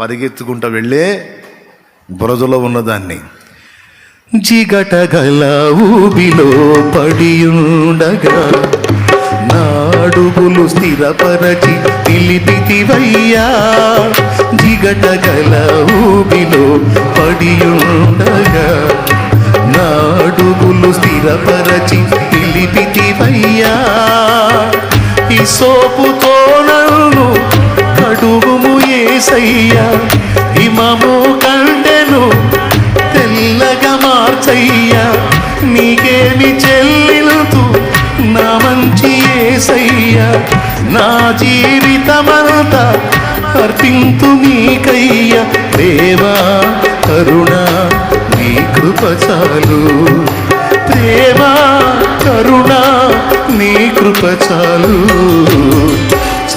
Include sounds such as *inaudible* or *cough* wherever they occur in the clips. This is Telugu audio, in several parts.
పరిగెత్తుకుంటూ వెళ్ళే బురదలో ఉన్నదాన్ని. జిగటగల ఊబిలో పడియుండగా నాడుగులు స్థిరపరచి నిలిపితివయ్యా. జిగటగల ఊబిలో పడియుండగా నాడుగులు స్థిరపరచి నిలిపితివయ్యా. ఈ సోపుతో నన్ను కడుగు ఏసయ్యా హిమము కండెను తెల్లగా మార్చయ్యా నీకేమి చెల్లిలుతూ నా మంచి ఏసయ్యా నా జీవితమంతా అర్పింతు నీకయ్యా. దేవా కరుణ నీ కృప చాలు. దేవా కరుణ నీ కృప చాలు.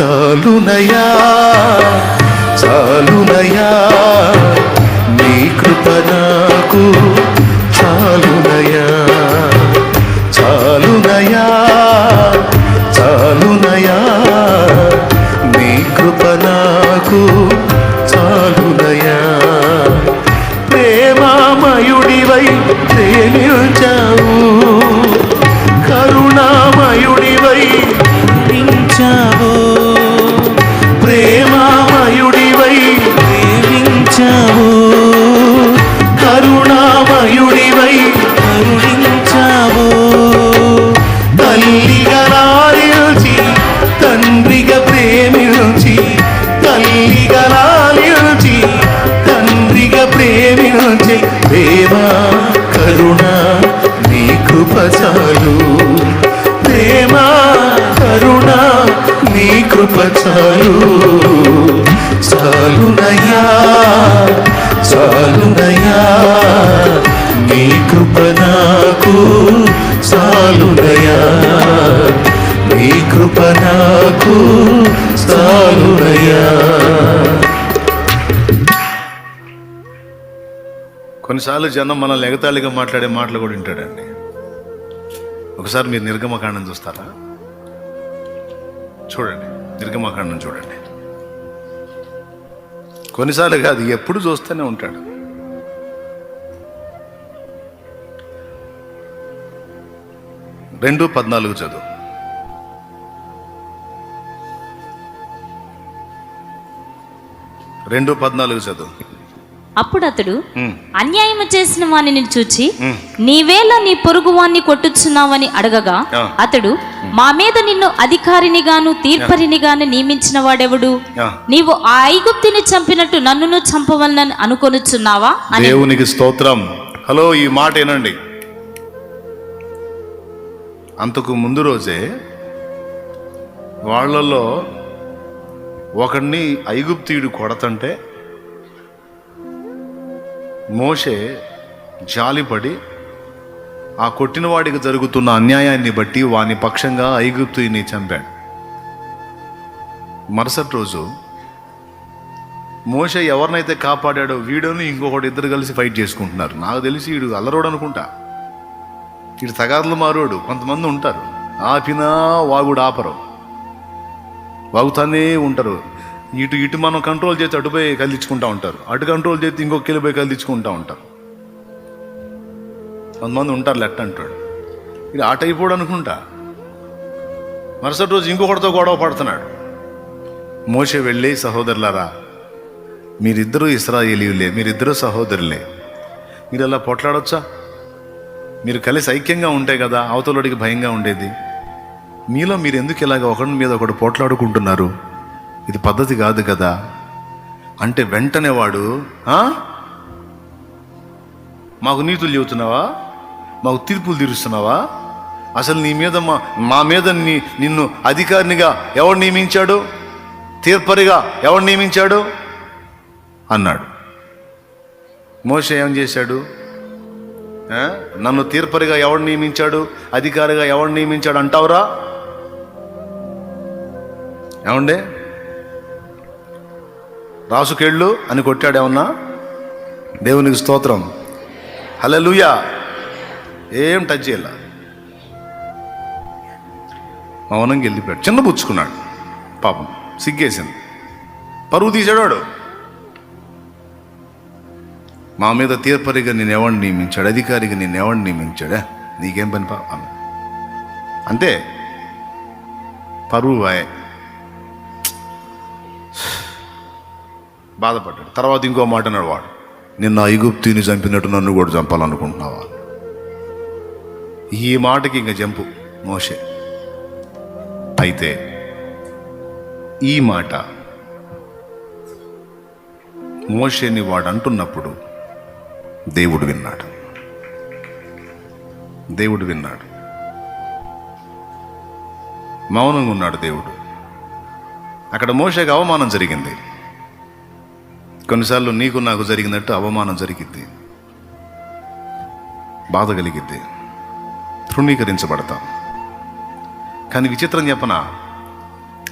చాలునయా చాలునయా నీ కృప నాకు. చాలు చాలునయ్యా చాలునయ్యా నీ కృప నాకు చాలునయ్యా నీ కృప నాకు చాలునయ్యా కొన్నిసార్లు జనం మనల్ని ఎగతాళిగా మాట్లాడే మాటలు కూడా వింటాడండి. ఒకసారి మీరు నిర్గమకాండం చూస్తారా? చూడండి. దీర్ఘమాకాండం చూడండి. కొన్నిసార్లు కాదు ఎప్పుడు చూస్తూనే ఉంటాడు. రెండు పద్నాలుగు చదువు. రెండు పద్నాలుగు చదువు. అప్పుడు అతడు ఉమ్, అన్యాయము చేసిన వానిని చూచి. నీవేళ నీ పొరుగు వాణ్ణి కొట్టుచున్నావని అడగగా. అతడు మా మీద నిన్ను అధికారినిగాను తీర్పరినిగాను నియమించిన వాడెవడు. నీవు ఆ ఐగుప్తిని చంపినట్టు నన్నును చంపవలనని అనుకొనుచున్నావా? అని దేవునికి స్తోత్రం. హలో ఈ మాట ఏనండి అంతకు ముందు రోజే వాళ్ళలో ఒకడిని ఐగుప్తీయుడు కొడతంటే మోషే జాలిపడి ఆ కొట్టినవాడికి జరుగుతున్న అన్యాయాన్ని బట్టి వాని పక్షంగా ఐగుప్తుని చంపాడు. మరుసటి రోజు మోష ఎవరినైతే కాపాడాడో వీడోని ఇంకొకటి ఇద్దరు కలిసి ఫైట్ చేసుకుంటున్నారు. నాకు తెలిసి వీడు అల్లరోడు అనుకుంటా. వీడు తగాదులు మారోడు కొంతమంది ఉంటారు. ఆపినా వాగుడు ఆపరు. వాగుతానే ఉంటారు. ఇటు ఇటు మనం కంట్రోల్ చేసి అటుపోయి కదిలించుకుంటూ ఉంటారు. అటు కంట్రోల్ చేసి ఇంకొక కిలిపోయి కదిలించుకుంటూ ఉంటారు. కొంతమంది ఉంటారు లెట్ అంటాడు. ఇది ఆట అయిపోడు అనుకుంటా. మరుసటి రోజు ఇంకొకటితో గొడవ పడుతున్నాడు. మోషే వెళ్ళి సహోదరులారా మీరిద్దరూ ఇస్రాయేలీలే మీరిద్దరూ సహోదరులే. మీరు అలా పొట్లాడొచ్చా? మీరు కలిసి ఐక్యంగా ఉంటే కదా అవతలడికి భయంగా ఉండేది. మీలో మీరు ఎందుకు ఇలాగ ఒకరి మీద ఒకడు పోట్లాడుకుంటున్నారు? ఇది పద్ధతి కాదు కదా. అంటే వెంటనే వాడు మాకు నీతులు చెబుతున్నావా? మాకు తీర్పులు తీరుస్తున్నావా? అసలు నీ మీద మా మా మీద నీ నిన్ను అధికారినిగా ఎవడు నియమించాడు? తీర్పరిగా ఎవడు నియమించాడు? అన్నాడు. మోషే ఏం చేశాడు? నన్ను తీర్పరిగా ఎవడు నియమించాడు? అధికారిగా ఎవడు నియమించాడు అంటావురా? ఏమండే? రాసుకెళ్ళు అని కొట్టాడు ఏమన్నా దేవునికి స్తోత్రం. హల్లెలూయా. ఏం టచ్ చేయాల? మౌనంగా వెళ్ళిపోయాడు. చిన్న పుచ్చుకున్నాడు. పాపం సిగ్గేసింది. పరువు తీసాడు మా మీద తీర్పరిగా నేను ఎవరిని నియమించాడు? అధికారిగా నేను ఎవరిని నియమించాడా? నీకేం పని పా అంతే. పరువు బాధపడ్డాడు. తర్వాత ఇంకో మాట అన్నాడు వాడు నిన్న ఐగుప్తిని చంపినట్టు నన్ను కూడా చంపాలనుకుంటున్నావా? ఈ మాటకి ఇంక జంపు మోషే. అయితే ఈ మాట మోషేని వాడు అంటున్నప్పుడు దేవుడు విన్నాడు. దేవుడు విన్నాడు. మౌనంగా ఉన్నాడు దేవుడు. అక్కడ మోషేకి అవమానం జరిగింది. కొన్నిసార్లు నీకు నాకు జరిగినట్టు అవమానం జరిగిద్ది. బాధ కలిగిద్ది. తృణీకరించబడతాం. కానీ విచిత్రం చెప్పన?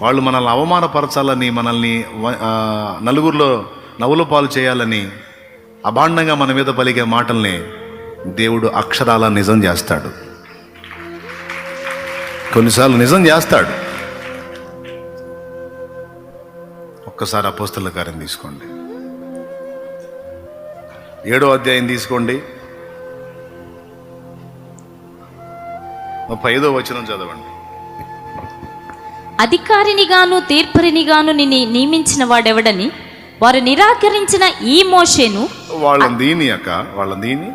వాళ్ళు మనల్ని అవమానపరచాలని మనల్ని నలుగురిలో నవ్వుల పాలు చేయాలని అభాండంగా మన మీద పలికే మాటల్ని దేవుడు అక్షరాల నిజం చేస్తాడు. కొన్నిసార్లు నిజం చేస్తాడు. ఒక్కసారి అపోస్తుల కార్యం తీసుకోండి. ఏడో అధ్యాయం తీసుకోండి. ముప్పై ఐదో వచనం చదవండి. అధికారినిగాను తీర్పరినిగాను నిన్ను నియమించిన వాడెవడని? వారు నిరాకరించిన ఈ మోషేను వాళ్ళని దీని అక్క వాళ్ళని దీని?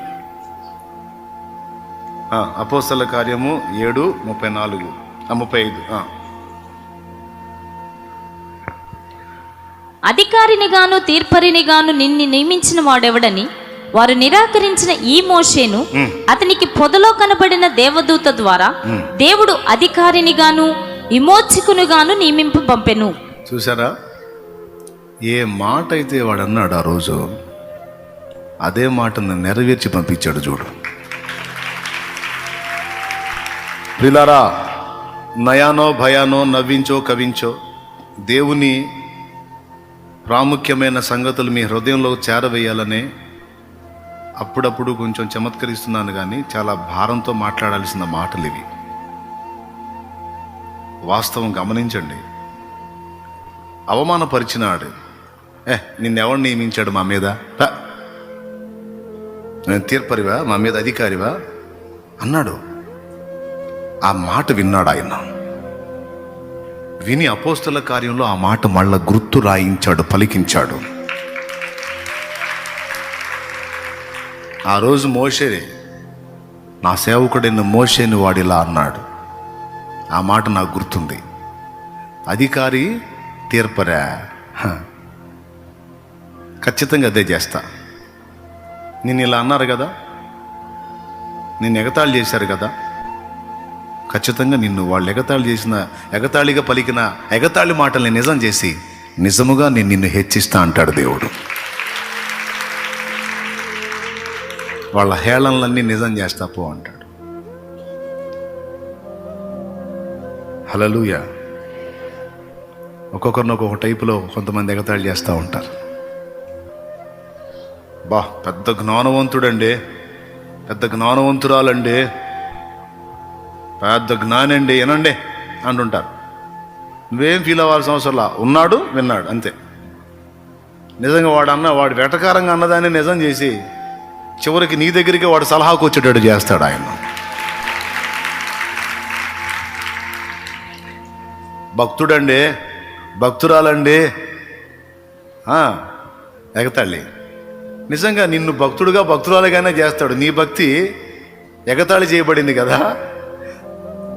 ఆ, అపోస్తల కార్యము ఏడు ముప్పై నాలుగు. ముప్పై ఐదు ఆ. అధికారినిగాను తీర్పరినిగాను నిన్ను నియమించిన వాడెవడని? వారు నిరాకరించిన ఈ మోషేను అతనికి పొదలో కనబడిన దేవదూత ద్వారా దేవుడు అధికారినిగాను విమోచకునిగాను నియమింపు పంపెను. చూసారా ఏ మాట అయితే వాడు అన్నాడు ఆ రోజు అదే మాటను నెరవేర్చి పంపించాడు చూడు. ప్రిలారా నయానో భయానో నవ్వించో కవించో దేవుని ప్రాముఖ్యమైన సంగతులు మీ హృదయంలో చేరవేయాలనే అప్పుడప్పుడు కొంచెం చమత్కరిస్తున్నాను కానీ చాలా భారంతో మాట్లాడాల్సిన మాటలు ఇవి. వాస్తవం గమనించండి. అవమానపరిచినాడు. ఏ నిన్నెవడు నియమించాడు మా మీద? నేను తీర్పరివా? మా మీద అధికారివా? అన్నాడు. ఆ మాట విన్నాడు ఆయన. విని అపోస్తల కార్యంలో ఆ మాట మళ్ళా గుర్తు రాయించాడు పలికించాడు. ఆ రోజు మోషే నా సేవకుడైన మోషేని వాడిలా అన్నాడు. ఆ మాట నాకు గుర్తుంది. అధికారి తీర్పరా? ఖచ్చితంగా అదే చేస్తా. నేను ఇలా అన్నారు కదా? నేను ఎగతాళి చేశారు కదా? ఖచ్చితంగా నిన్ను వాళ్ళు ఎగతాళి చేసిన ఎగతాళిగా పలికిన ఎగతాళి మాటల్ని నిజం చేసి నిజముగా నేను నిన్ను హెచ్చిస్తా అంటాడు దేవుడు. వాళ్ళ హేళనలన్నీ నిజం చేస్తా పో అంటాడు. హలలుయ ఒక్కొక్కరిని ఒక్కొక్క టైపులో కొంతమంది ఎగతాళి చేస్తూ ఉంటారు. బా పెద్ద జ్ఞానవంతుడండి. పెద్ద జ్ఞానవంతురాలండి. పెద్ద జ్ఞానండి వినండి అంటుంటారు. నువ్వేం ఫీల్ అవ్వాల్సిన అవసరంలా ఉన్నాడు విన్నాడు అంతే. నిజంగా వాడు అన్న వాడు వెటకారంగా అన్నదాన్ని నిజం చేసి చివరికి నీ దగ్గరికి వాడు సలహాకు వచ్చేటట్టు చేస్తాడు ఆయన. భక్తుడండి భక్తురాలండి. ఎగతాళి. నిజంగా నిన్ను భక్తుడుగా భక్తురాలుగానే చేస్తాడు. నీ భక్తి ఎగతాళి చేయబడింది కదా.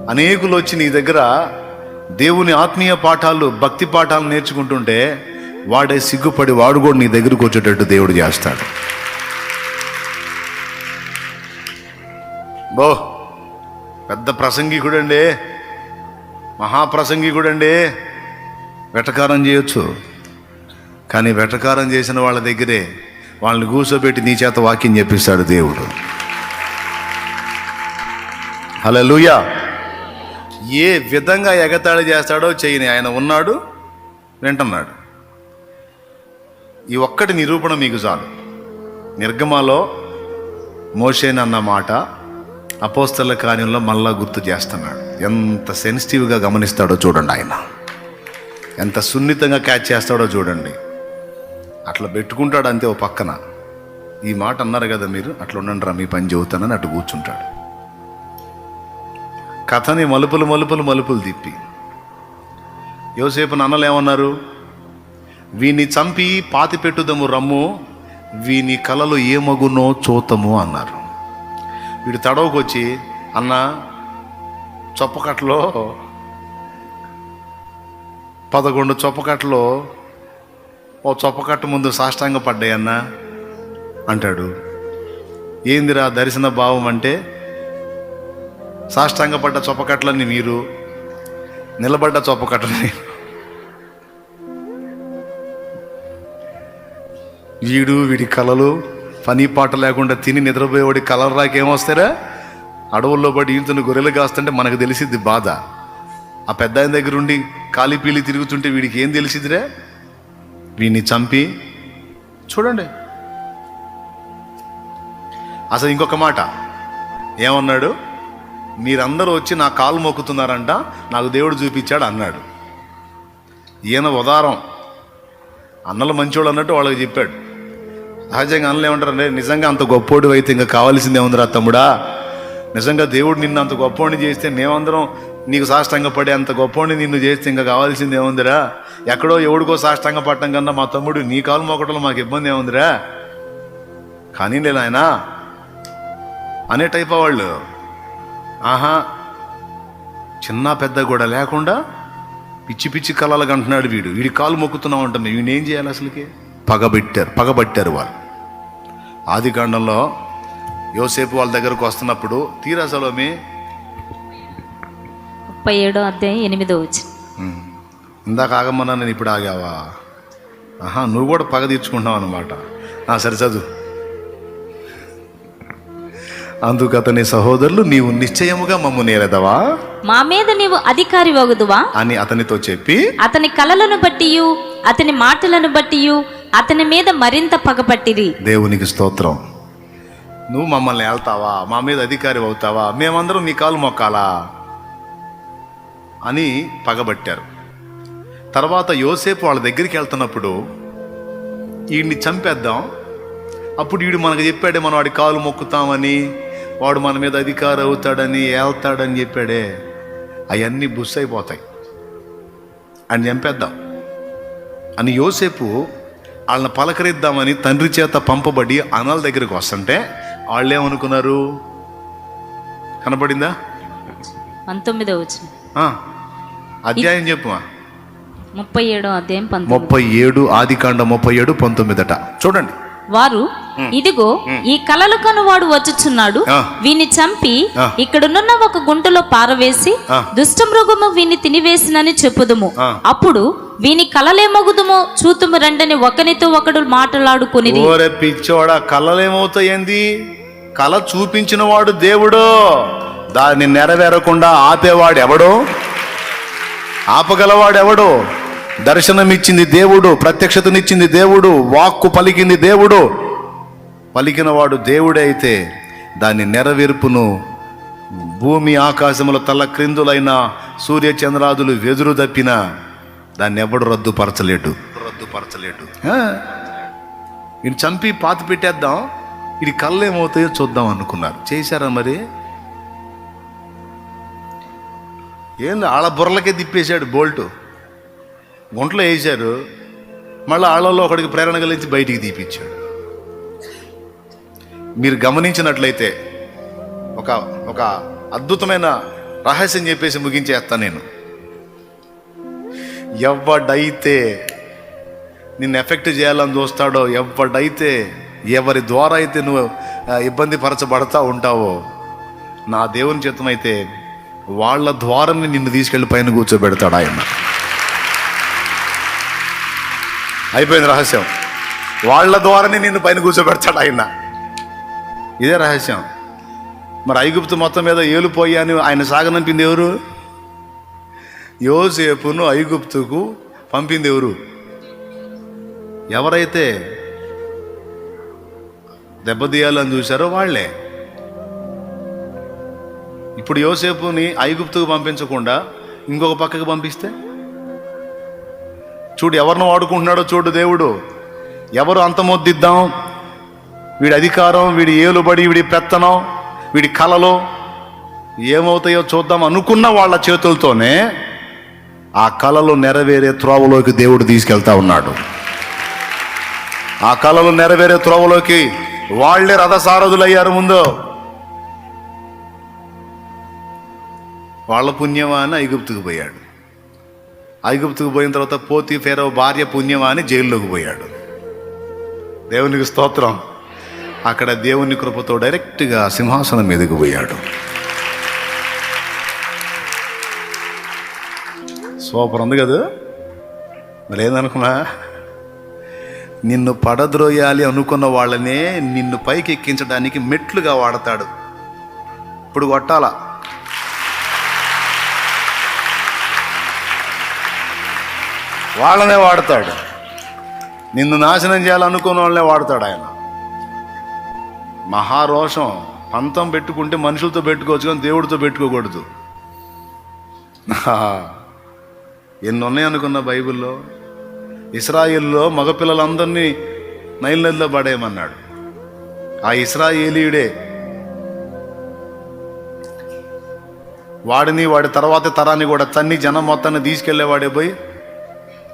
అనేకులు వచ్చి నీ దగ్గర దేవుని ఆత్మీయ పాఠాలు భక్తి పాఠాలు నేర్చుకుంటుంటే వాడే సిగ్గుపడి వాడు కూడా నీ దగ్గరకు వచ్చేటట్టు దేవుడు చేస్తాడు. బో పెద్ద ప్రసంగికుడండి. మహాప్రసంగికుడండి. వెటకారం చేయొచ్చు. కానీ వెటకారం చేసిన వాళ్ళ దగ్గరే వాళ్ళని కూర్చోబెట్టి నీ చేత వాక్యం చెప్పిస్తాడు దేవుడు. హలో లూయా ఏ విధంగా ఎగతాళి చేస్తాడో చేయని ఆయన ఉన్నాడు వింటున్నాడు. ఈ ఒక్కటి నిరూపణ మీకు చాలు. నిర్గమలో మోషేనన్న మాట అపోస్తల కార్యంలో మళ్ళా గుర్తు చేస్తున్నాడు. ఎంత సెన్సిటివ్గా గమనిస్తాడో చూడండి ఆయన. ఎంత సున్నితంగా క్యాచ్ చేస్తాడో చూడండి. అట్లా పెట్టుకుంటాడు అంతే ఓ పక్కన. ఈ మాట అన్నారు కదా మీరు అట్లా ఉండండి రా మీ పని చెబుతానని అటు కూర్చుంటాడు. కథని మలుపులు మలుపులు మలుపులు తిప్పి. యోసేపు నన్నలు ఏమన్నారు? వీని చంపి పాతి పెట్టుదము రమ్ము వీని కలలు ఏమగునో చూతము అన్నారు. వీడు తడవకొచ్చి అన్న చొప్పకట్లో పదకొండు చొప్పకట్లో ఓ చొప్పకట్ట ముందు సాష్టాంగ పడ్డాయన్న అంటాడు. ఏందిరా దర్శన భావం అంటే సాష్టాంగపడ్డ చొప్పకట్లని మీరు నిలబడ్డ చొప్పకట్టని వీడు వీడి కళలు పని పాట లేకుండా తిని నిద్రపోయేవాడి కలర్ రాకేమొస్తారా అడవుల్లో పడి ఈతను గొర్రెలు కాస్తుంటే మనకు తెలిసిద్ది బాధ. ఆ పెద్ద ఆయన దగ్గర ఉండి కాలి పీలి తిరుగుతుంటే వీడికి ఏం తెలిసిద్దిరే? వీడిని చంపి చూడండి. అసలు ఇంకొక మాట. ఏమన్నాడు? మీరందరూ వచ్చి నా కాలు మొక్కుతున్నారంట నాకు దేవుడు చూపించాడు అన్నాడు. ఈయన ఉదారం. అన్నలు మంచోడు అన్నట్టు వాళ్ళకి చెప్పాడు. సహజంగా అన్నలు ఏమంటారంటే నిజంగా అంత గొప్పోడు అయితే ఇంకా కావాల్సిందే ఉందిరా తమ్ముడా. నిజంగా దేవుడు నిన్ను అంత గొప్పోడిని చేస్తే మేమందరం నీకు సాష్టంగా పడే అంత గొప్పోడిని నిన్ను చేస్తే ఇంకా కావాల్సింది ఏముందిరా ఎక్కడో ఎవడికో సాష్టంగా పట్టడం కన్నా మా తమ్ముడు నీ కాలు మొక్కటంలో మాకు ఇబ్బంది ఏముందిరా. కానీ నేను ఆయన అనే టైప్ వాళ్ళు. ఆహా చిన్న పెద్ద కూడా లేకుండా పిచ్చి పిచ్చి కళలకు అంటున్నాడు వీడు. వీడి కాలు మొక్కుతున్నావు అంటున్నాడు వీడిని ఏం చేయాలి అసలుకి? పగబెట్టారు పగబట్టారు వాళ్ళు. ఆది కాండంలో యోసేపు వాళ్ళ దగ్గరకు వస్తున్నప్పుడు తీరా సలోమి? ముప్పై ఏడో అధ్యాయం ఎనిమిదో వచ్చి ఇందాక ఆగమన్నా నేను ఇప్పుడు ఆగావా? ఆహా నువ్వు కూడా పగ తీర్చుకుంటున్నావు అనమాట సరే చదువు. అందుకు అతని సహోదరులు నీవు నిశ్చయముగా మమ్ము నేరెదవా మా మీద నీవు అధికారి వగుదువా? అని అతనితో చెప్పి అతని కలలను బట్టియు అతని మాటలను బట్టియు అతని మీద మరింత పగపట్టిరి. దేవునికి స్తోత్రం. నువ్వు మమ్మల్ని వెళ్తావా మా మీద అధికారి అవుతావా? మేమందరం నీ కాలు మొక్కాలా? అని పగబట్టారు. తర్వాత యోసేపు వాళ్ళ దగ్గరికి వెళ్తున్నప్పుడు వీడిని చంపేద్దాం. అప్పుడు వీడు మనకు చెప్పాడే మనం వాడి కాలు మొక్కుతామని వాడు మన మీద అధికారి అవుతాడని వెళ్తాడని చెప్పాడే. అవన్నీ బుస్ అయిపోతాయి అని చంపేద్దాం. అని యోసేపు వాళ్ళని పలకరిద్దామని తండ్రి చేత పంపబడి అనాల దగ్గరికి వస్తుంటే వాళ్ళు ఏమనుకున్నారు కనపడిందా? పంతొమ్మిదో వచ్చి ఆ, అధ్యాయం చెప్పుమా ముప్పై ఏడో అధ్యాయం ముప్పై ఏడు ఆదికాండ ముప్పై ఏడు పంతొమ్మిదట చూడండి. వారు ఇదిగో ఈ కలలు కనువాడు వచ్చుచున్నాడు. వీని చంపి ఆ. ఇక్కడున్న ఒక గుంటలో పారవేసి. దుష్ట మృగము వీని తినివేసినని చెప్పుదుము. అప్పుడు వీని కలలేమగుదుమో చూతుము రండని ఒకనితో ఒకడు మాట్లాడుకునిది. ఓరే పిచ్చోడ కళలేమవుతాయింది కళ చూపించిన వాడు దేవుడు. దాన్ని నెరవేరకుండా ఆపేవాడు ఎవడు ఆపగలవాడు ఎవడు దర్శనమిచ్చింది దేవుడు ప్రత్యక్షతనిచ్చింది దేవుడు వాక్కు పలికింది దేవుడు. పలికినవాడు దేవుడే అయితే దాని నెరవేర్పును భూమి ఆకాశముల తల క్రిందులైన సూర్య చంద్రాదులు వెదురు తప్పిన దాన్ని ఎవడు రద్దుపరచలేడు. రద్దుపరచలేడు. ఈయన చంపి పాతి పెట్టేద్దాం ఇది కళ్ళు ఏమవుతాయో చూద్దాం అనుకున్నారు. చేశారా మరి? ఏంది ఆళ్ళ బుర్రలకే తిప్పేశాడు బోల్టు. గుంటలో వేశారు. మళ్ళీ ఆళ్ళల్లో ఒకడికి ప్రేరణ కలిగించి బయటికి తీపిచ్చాడు. మీరు గమనించినట్లయితే ఒక ఒక అద్భుతమైన రహస్యం చెప్పేసి ముగించేస్తాను నేను. ఎవడైతే నిన్ను ఎఫెక్ట్ చేయాలని చూస్తాడో ఎవడైతే ఎవరి ద్వారా అయితే నువ్వు ఇబ్బంది పరచబడతా ఉంటావో నా దేవుని చిత్తమైతే వాళ్ళ ద్వారం నిన్ను తీసుకెళ్ళి పైన కూర్చోబెడతాడు ఆయన. అయిపోయింది రహస్యం. వాళ్ళ ద్వారానే నిన్ను పైన కూర్చోబెడతాడు ఆయన. ఇదే రహస్యం. మరి ఐగుప్తు మొత్తం మీద ఏలుపోయి అని ఆయన సాగనంపింది ఎవరు? యోసేపును ఐగుప్తుకు పంపింది ఎవరు? ఎవరైతే దెబ్బతీయాలని చూశారో వాళ్ళే. ఇప్పుడు యోసేపుని ఐగుప్తుకు పంపించకుండా ఇంకొక పక్కకు పంపిస్తే? చూడు ఎవరిని వాడుకుంటున్నాడో చూడు దేవుడు. ఎవరు అంతమొద్దిద్దాం వీడి అధికారం వీడి ఏలుబడి వీడి పెత్తనం వీడి కలలో ఏమవుతాయో చూద్దాం అనుకున్న వాళ్ళ చేతులతోనే ఆ కళలు నెరవేరే త్రోవలోకి దేవుడు తీసుకెళ్తా ఉన్నాడు. ఆ కళలు నెరవేరే త్రోవలోకి వాళ్ళే రథసారథులయ్యారు ముందు. వాళ్ళ పుణ్యమా అని ఐగుప్తుకు పోయాడు. ఐగుప్తుకు పోయిన తర్వాత పోతి ఫేరో భార్య పుణ్యమా అని జైల్లోకి పోయాడు. దేవునికి స్తోత్రం. అక్కడ దేవుని కృపతో డైరెక్ట్గా సింహాసనం మీదకి పోయాడు. సూపర్ ఉంది కదా? మరి ఏందనుకున్నా నిన్ను పడద్రోయాలి అనుకున్న వాళ్ళనే నిన్ను పైకి ఎక్కించడానికి మెట్లుగా వాడతాడు. ఇప్పుడు కొట్టాలా? వాళ్ళనే వాడతాడు. నిన్ను నాశనం చేయాలనుకున్న వాళ్ళనే వాడతాడు ఆయన. మహారోషం పంతం పెట్టుకుంటే మనుషులతో పెట్టుకోవచ్చు కానీ దేవుడితో పెట్టుకోకూడదు. ఎన్ని ఉన్నాయి అనుకున్న బైబిల్లో? ఇస్రాయిల్లో మగపిల్లలందరినీ నైల్ నదిలో పడేయమన్నాడు. ఆ ఇస్రాయేలీయుడే వాడిని వాడి తర్వాత తరాన్ని కూడా తన్ని జనం మొత్తాన్ని తీసుకెళ్ళేవాడే పోయి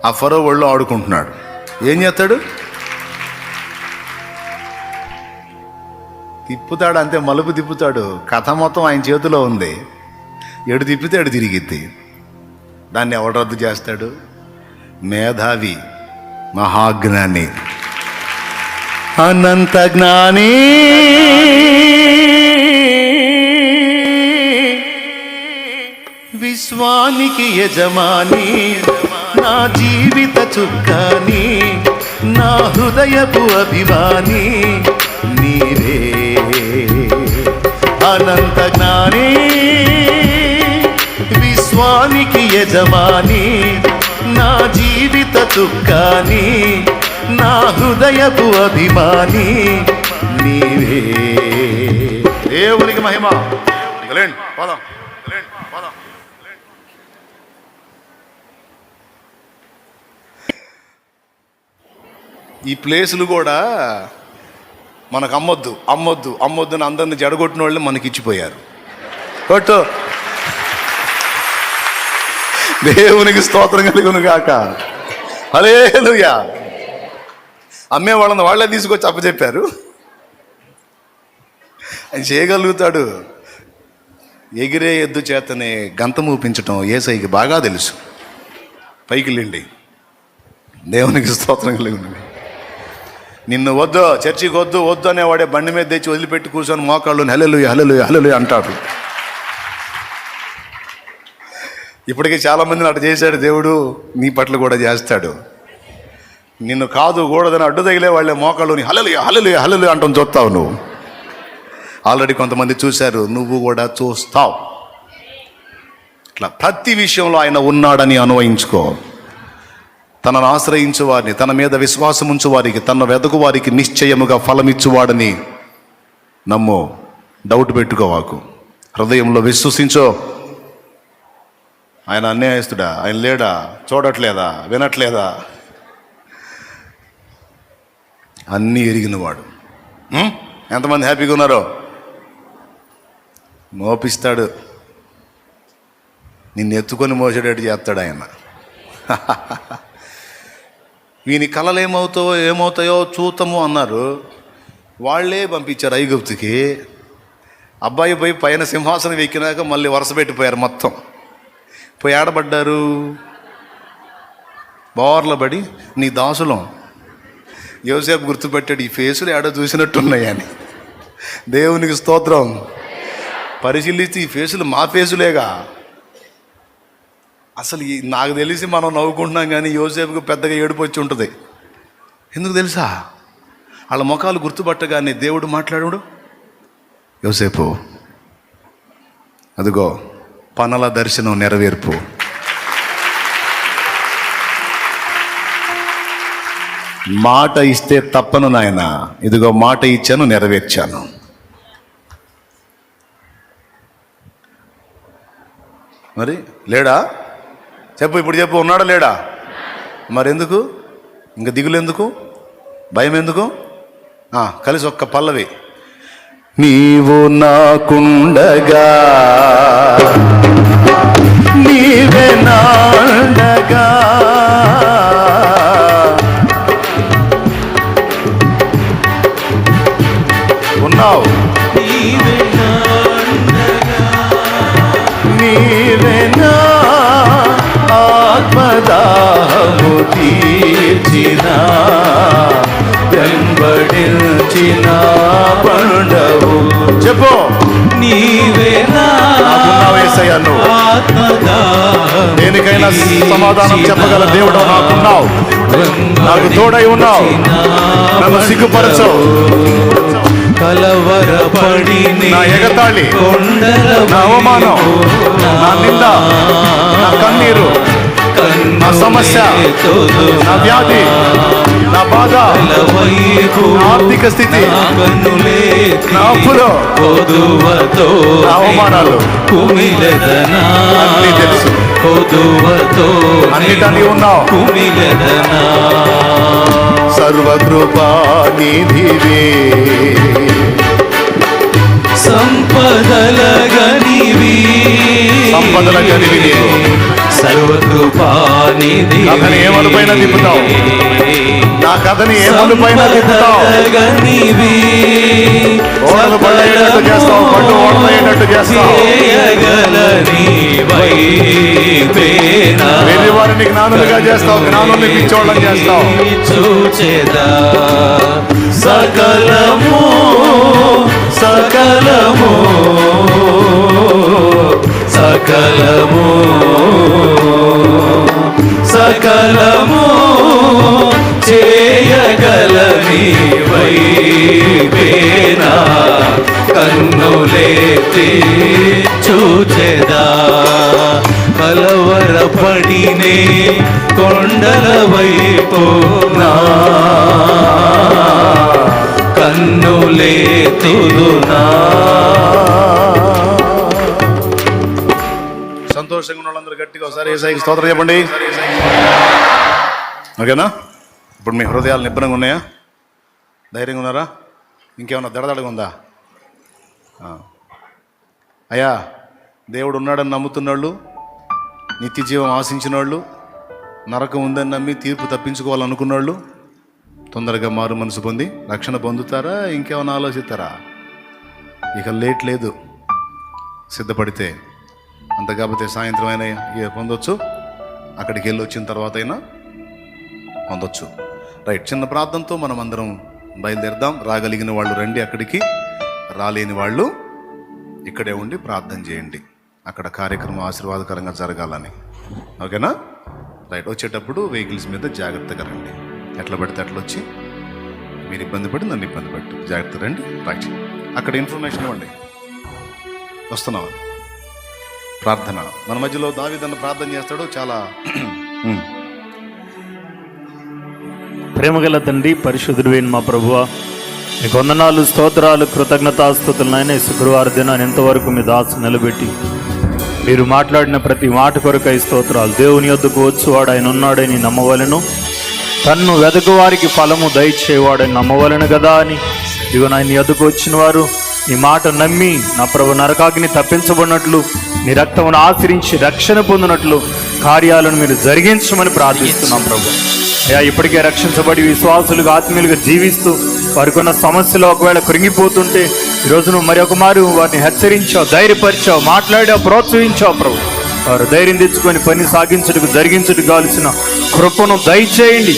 ఆ ఫరో ఆడుకుంటున్నాడు. ఏం చేస్తాడు? తిప్పుతాడు అంతే మలుపు తిప్పుతాడు. కథ మొత్తం ఆయన చేతిలో ఉంది. ఎడు తిప్పితే ఎడు తిరిగిద్ది. దాన్ని ఎవడు రద్దు చేస్తాడు? మేధావి మహాజ్ఞాని. అనంత జ్ఞాని. విశ్వానికి యజమాని. నా జీవిత చుక్కాని నా హృదయపు అభిమాని నీవే. అనంత జ్ఞాని విశ్వానికి యజమాని నా జీవిత చుక్కాని నా హృదయపు అభిమాని నీవే. దేవునికి మహిమ. లేండి పోదాం. ఈ ప్లేసులు కూడా మనకు అమ్మొద్దు అమ్మొద్దు అమ్మొద్దు అని అందరిని జడగొట్టిన వాళ్ళు మనకి ఇచ్చిపోయారు. బట్ దేవునికి స్తోత్రం కలుగును కాక అలేలుయా అమ్మే వాళ్ళని వాళ్ళే తీసుకొచ్చి అప్పచెప్పారు. ఆయన చేయగలుగుతాడు. ఎగిరే ఎద్దు చేతనే గంతం ఊపించటం ఏసైకి బాగా తెలుసు. పైకి లేండి. దేవునికి స్తోత్రం కలిగింది నిన్ను వద్దు చర్చికి వద్దు వద్దు అనేవాడే బండి మీద తెచ్చి వదిలిపెట్టి కూర్చొని మోకాళ్ళు హలలు హలలు హలలు అంటాడు. ఇప్పటికీ చాలామందిని అటు చేశాడు దేవుడు నీ పట్ల కూడా చేస్తాడు. నిన్ను కాదు కూడదని అడ్డు తగిలే వాళ్ళే మోకాళ్ళుని హలలు హలలు హలలు అంటాం చూస్తావు నువ్వు. ఆల్రెడీ కొంతమంది చూశారు నువ్వు కూడా చూస్తావు. ఇట్లా ప్రతి విషయంలో ఆయన ఉన్నాడని అనువయించుకో. తనను ఆశ్రయించు వారిని తన మీద విశ్వాసం ఉంచు వారికి తన వెదకు వారికి నిశ్చయముగా ఫలమిచ్చువాడని నమ్ము డౌట్ పెట్టుకోవాకు హృదయంలో విశ్వసించో. ఆయన అన్యాయస్తుడా? ఆయన లేడా? చూడట్లేదా? వినట్లేదా? అన్నీ ఎరిగినవాడు. ఎంతమంది హ్యాపీగా ఉన్నారో? మోపిస్తాడు. నిన్ను ఎత్తుకొని మోసేటట్టు చేస్తాడు ఆయన. *laughs* వీని కళలు ఏమవుతావో ఏమవుతాయో చూతము అన్నారు. వాళ్ళే పంపించారు ఐగుప్తుకి. అబ్బాయి పోయి పైన సింహాసనం ఎక్కినాక మళ్ళీ వరుస పెట్టిపోయారు మొత్తం. పోయి ఆడబడ్డారు. బోర్ల పడి నీ దాసులం. యోసేపు గుర్తుపెట్టాడు ఈ ఫేసులు ఏడో చూసినట్టున్నాయని. దేవునికి స్తోత్రం. పరిశీలిస్తే ఈ ఫేసులు మా ఫేసులేగా. అసలు ఈ నాకు తెలిసి మనం నవ్వుకుంటున్నాం కానీ యోసేపుకు పెద్దగా ఏడుపు వచ్చి ఉంటుంది. ఎందుకు తెలుసా? వాళ్ళ ముఖాలు గుర్తుపట్టగానే దేవుడు మాట్లాడు యోసేపు అదిగో పనల దర్శనం నెరవేర్పు. మాట ఇస్తే తప్పను నాయన. ఇదిగో మాట ఇచ్చాను నెరవేర్చాను. మరి లేడా? చెప్పు ఇప్పుడు చెప్పు ఉన్నాడా లేడా? మరెందుకు? ఇంకా దిగులు ఎందుకు భయం ఎందుకు కలిసి ఒక్క పల్లవి. నీవు నాకుండగా నీవే నా తీర్చిన వెంబడించిన పండవు. చెప్పు. దేనికైనా సమాధానం చెప్పగల దేవుడు నాకున్నావు. నాకు తోడై ఉన్నావు. నన్ను సిగ్గుపరచవు. కలవరపడి నా ఎగతాళి కొండల నా అవమానం నా నింద నా కన్నీరు నా సమస్య నా వ్యాధి నా బాధ నా ఆర్థిక స్థితి నా అప్పులో నా అవమానాలు కుమిలదనా అన్నీ తెలుసు. అన్ని అన్నిటా ఉన్నావు. సర్వకృపా నిధివే సంపదల గనివి సంపదల గనివి నీవు. సర్వకృపానిధి. నా కథని ఏ మలుపైన తిప్పుతావు? నా కథని ఏ మలుపైన తిప్పుతావు. గనివి ఓడలు పడేటట్టు చేస్తావు పట్టు ఓడమయ్యేటట్టు చేస్తావు. చేయగలని వైపేనా. వేరే వారిని జ్ఞానులుగా చేస్తావు జ్ఞానుల్ని పిచ్చోళ్ళని చేస్తావు. చూచేదా. సకలము సకలము సకలము సకలము చేయగలని వైపేనా కన్నులేతి చూచెదా? కలవరపడినే కొండల వైపు సంతోషంగా ఉన్న వాళ్ళందరూ గట్టిగా ఒకసారి ఏసైకి స్తోత్రం చెప్పండి. ఓకేనా? ఇప్పుడు మీ హృదయాలు నిబ్బరంగా ఉన్నాయా? ధైర్యంగా ఉన్నారా? ఇంకేమన్నా దడదడగా ఉందా? అయ్యా దేవుడు ఉన్నాడని నమ్ముతున్నాళ్ళు నిత్య జీవం ఆశించిన వాళ్ళు నరకం ఉందని నమ్మి తీర్పు తప్పించుకోవాలనుకున్నోళ్ళు తొందరగా మారు మనసు పొంది రక్షణ పొందుతారా? ఇంకేమైనా ఆలోచిస్తారా? ఇక లేట్ లేదు. సిద్ధపడితే అంత కాకపోతే సాయంత్రం అయినా ఇక పొందొచ్చు? అక్కడికి వెళ్ళి వచ్చిన తర్వాత అయినా పొందొచ్చు. రైట్ చిన్న ప్రార్థనతో మనం అందరం బయలుదేరదాం. రాగలిగిన వాళ్ళు రండి అక్కడికి. రాలేని వాళ్ళు ఇక్కడే ఉండి ప్రార్థన చేయండి. అక్కడ కార్యక్రమం ఆశీర్వాదకరంగా జరగాలని. ఓకేనా? రైట్ వచ్చేటప్పుడు వెహికల్స్ మీద జాగ్రత్తగా రండి. ఎట్లా పడితే అట్లా వచ్చి మీరు ఇబ్బంది పడి నన్ను ఇబ్బంది పెట్టు. జాగ్రత్త రండి రైట్ అక్కడ ఇన్ఫర్మేషన్ ఇవ్వండి. వస్తున్నాం. ప్రార్థన. మన మధ్యలో దావిదన్న ప్రార్థన చేస్తాడు చాలా *clears throat* ప్రేమగల తండ్రి పరిశుద్ధుడైన మా ప్రభువ మీ వందనాలు స్తోత్రాలు కృతజ్ఞతాస్తుతులు నాయన శుక్రవార దినాన్ని ఎంతవరకు మీ దాసు నిలబెట్టి మీరు మాట్లాడిన ప్రతి మాట కొరకై స్తోత్రాలు. దేవుని యొద్దకు వచ్చువాడు ఆయన ఉన్నాడని నమ్మవలను. తన్ను వెదకు వారికి ఫలము దయచేవాడని నమ్మవలను కదా అని. ఇదిగో నాయన యొద్దకు వచ్చిన వారు నీ మాట నమ్మి నా ప్రభు నరకాగ్ని తప్పించబడినట్లు నీ రక్తమును ఆశ్రయించి రక్షణ పొందినట్లు కార్యాలను మీరు జరిగించమని ప్రార్థిస్తున్నాం ప్రభు. అయ్యా ఇప్పటికే రక్షించబడి విశ్వాసులుగా ఆత్మీయులుగా జీవిస్తూ వారికి ఉన్న సమస్యలు ఒకవేళ కృంగిపోతుంటే ఈరోజు నువ్వు మరి ఒక మారు వారిని హెచ్చరించావు ధైర్యపరిచావు మాట్లాడావు ప్రోత్సహించావు ప్రభు. వారు ధైర్యం తెచ్చుకొని పని సాగించుటకు జరిగించుటకు కావలసిన కృపను దయచేయండి.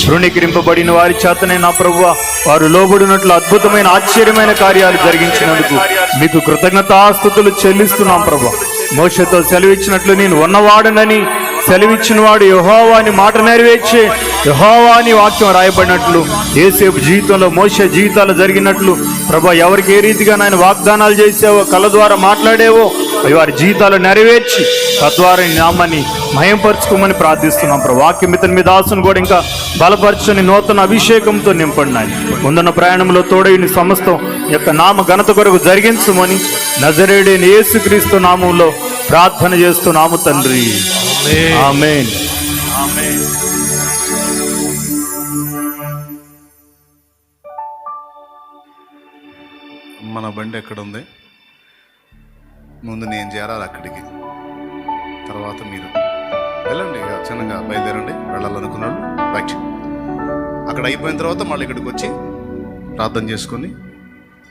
తృణీకరింపబడిన వారి చేతనే నా ప్రభు వారు లోబడినట్లు అద్భుతమైన ఆశ్చర్యమైన కార్యాలు జరిగించినందుకు మీకు కృతజ్ఞతాస్థుతులు చెల్లిస్తున్నాం ప్రభు మోషతో సెలవిచ్చినట్లు నేను ఉన్నవాడనని సెలవిచ్చిన వాడు యహోవాని మాట నెరవేర్చే యహోవాని వాక్యం రాయబడినట్లు ఏసేపు జీవితంలో మోస జీవితాలు జరిగినట్లు ప్రభా ఎవరికి ఏ రీతిగా నాయన వాగ్దానాలు చేసావో కళ్ళ ద్వారా మాట్లాడేవో వారి జీవితాలు నెరవేర్చి తద్వారా నామాన్ని మయంపరచుకోమని ప్రార్థిస్తున్నాం ప్రభు. వాక్యం ఇతని మీ దాసును కూడా ఇంకా బలపరచని నూతన అభిషేకంతో నింపడినాయి ముందున్న ప్రయాణంలో తోడైన సమస్తం యొక్క నామ ఘనత కొరకు జరిగించమని నజరేడైన యేసుక్రీస్తు నామంలో ప్రార్థన చేస్తున్నాము తండ్రి. ఆమేన్. మన బండి ఎక్కడ ఉంది? ముందు నేను చేరాలి అక్కడికి. తర్వాత మీరు వెళ్ళండి ఇక చిన్నగా బయలుదేరండి వెళ్ళాలనుకున్నాడు. రైట్ అక్కడ అయిపోయిన తర్వాత మళ్ళీ ఇక్కడికి వచ్చి ప్రార్థన చేసుకొని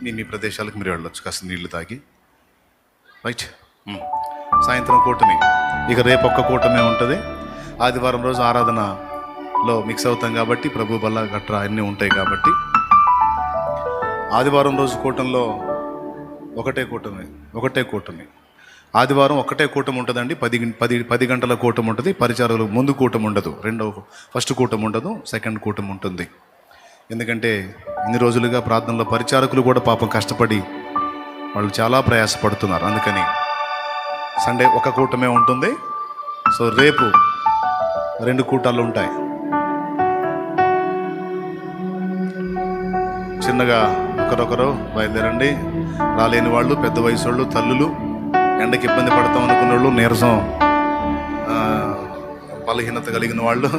మీ మీ ప్రదేశాలకు మీరు వెళ్ళొచ్చు కాస్త నీళ్ళు తాగి. Right hmm. సాయంత్రం కూటమి. ఇక రేపు ఒక్క కూటమే ఉంటుంది. ఆదివారం రోజు ఆరాధనలో మిక్స్ అవుతాం కాబట్టి ప్రభు బల్ల గట్రా అన్నీ ఉంటాయి కాబట్టి. ఆదివారం రోజు కూటంలో ఒకటే కూటమే. ఒకటే కూటమి. ఆదివారం ఒకటే కూటమి ఉంటుందండి. పది పది పది గంటల కూటమి ఉంటుంది. పరిచారాలు ముందు కూటమి ఉండదు. రెండవ ఫస్ట్ కూటమి ఉండదు. సెకండ్ కూటమి ఉంటుంది. ఎందుకంటే ఇన్ని రోజులుగా ప్రార్థనలో పరిచారకులు కూడా పాపం కష్టపడి వాళ్ళు చాలా ప్రయాసపడుతున్నారు. అందుకని సండే ఒక కూటమే ఉంటుంది. సో రేపు రెండు కూటాలు ఉంటాయి. చిన్నగా ఒకరొకరు బయలుదేరండి. రాలేని వాళ్ళు పెద్ద వయసు వాళ్ళు తల్లులు ఎండకి ఇబ్బంది పడతాం అనుకున్న వాళ్ళు నీరసం బలహీనత కలిగిన వాళ్ళు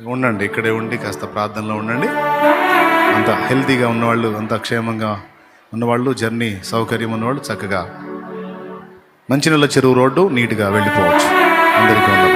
ఉండండి ఇక్కడే ఉండి కాస్త ప్రార్థనలో ఉండండి అంత హెల్తీగా ఉన్నవాళ్ళు అంత క్షేమంగా ఉన్నవాళ్ళు జర్నీ సౌకర్యం ఉన్నవాళ్ళు చక్కగా మంచినీళ్ళ చెరువు రోడ్డు నీట్గా వెళ్ళిపోవచ్చు అందరికీ వందనాలు.